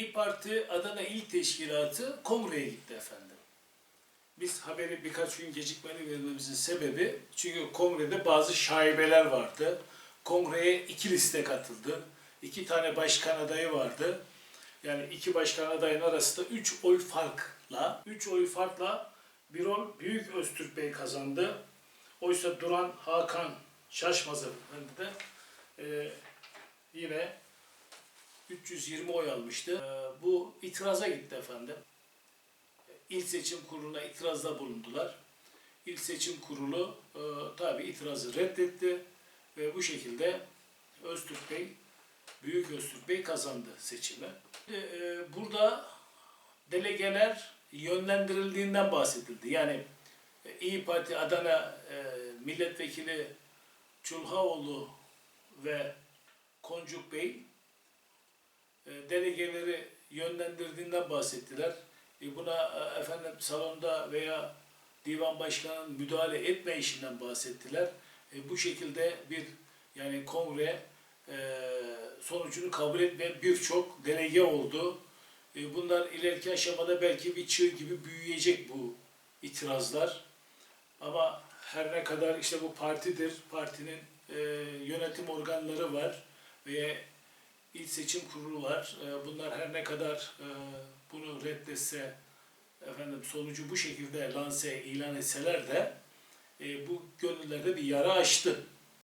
İyi Parti Adana İl Teşkilatı kongreye gitti efendim. Biz haberi birkaç gün gecikmeli vermemizin sebebi çünkü kongrede bazı şaibeler vardı. Kongreye iki liste katıldı. İki tane başkan adayı vardı. Yani iki başkan adayın arasında üç oy farkla, üç oy farkla bir oy Büyük Öztürk Bey kazandı. Oysa Duran Hakan Şaşmaz de e, yine 320 oy almıştı. E, bu itiraza gitti efendim. İl Seçim Kurulu'na itirazda bulundular. İl Seçim Kurulu e, tabi itirazı reddetti ve bu şekilde Öztürk Bey, Büyük Öztürk Bey kazandı seçimi. E, burada delegeler yönlendirildiğinden bahsedildi. Yani e, İyi Parti Adana Milletvekili Çulhaoğlu ve Koncuk Bey delegeleri yönlendirdiğinden bahsettiler. E, buna e, efendim salonda veya divan başkanının müdahale etme işinden bahsettiler. E, bu şekilde bir yani kongre e, sonucunu kabul etmeyen birçok delege oldu. E, bunlar ileriki aşamada belki bir çığ gibi büyüyecek bu itirazlar. Ama her ne kadar işte bu partidir, partinin e, yönetim organları var ve İl Seçim Kurulu var. E, bunlar her ne kadar e, bunu reddetse, efendim sonucu bu şekilde lanse ilan etseler de e, bu gönüllerde bir yara açtı.